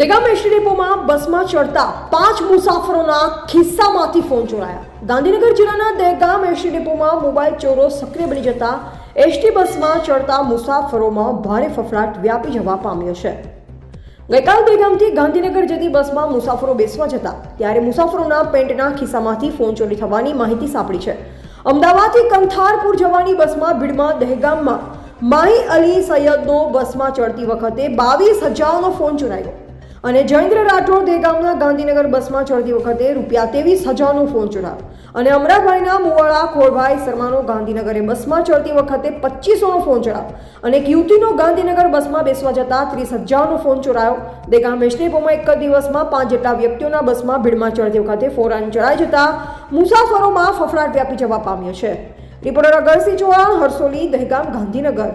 Dehgam ST ડેપોમાં બસમાં ચડતા પાંચ મુસાફરોના ખિસ્સામાંથી ફોન ચોરાયા. ગાંધીનગર જિલ્લાના દહેગામ એસટી ડેપોમાં મોબાઈલ ચોરો સક્રિય બની જતા એસટી બસમાં ચડતા મુસાફરોમાં ભારે ફફડાટ વ્યાપી જવા પામ્યો છે. ગઈકાલ દહેગામથી ગાંધીનગર જતી બસમાં મુસાફરો બેસવા જતા, ત્યારે મુસાફરોના પેન્ટના ખિસ્સામાંથી ફોન ચોરી થવાની માહિતી સાંપડી છે. અમદાવાદથી કંથારપુર જવાની બસમાં ભીડમાં દહેગામમાં માહી અલી સૈયદનો બસમાં ચડતી વખતે બાવીસ હજારનો ફોન ચોરાયો. અને જયેન્દ્ર રાઠોડ દેગામના ગાંધીનગર બસમાં ચડતી વખતે રૂપિયા ત્રેવીસ હજારનો ફોન ચોરાયો અને અમરાભાઈના મુવાળા ખોળભાઈ શર્માનો ગાંધીનગરે બસમાં ચડતી વખતે પચીસોનો ફોન ચડાવ્યો અને યુવતીનો ગાંધીનગર બસમાં બેસવા જતા ત્રીસ હજારનો ફોન ચોરાયો દેગામ વેસ્ટેપોમાં એક જ દિવસમાં પાંચ જેટલા વ્યક્તિઓના બસમાં ભીડમાં ચડતી વખતે ફોરાન ચડાઈ જતા મુસાફરોમાં ફફડાટ વ્યાપી જવા પામ્યો છે. રિપોર્ટર અગરસિંહ ચૌહાણ હરસોલી દહેગામ, ગાંધીનગર.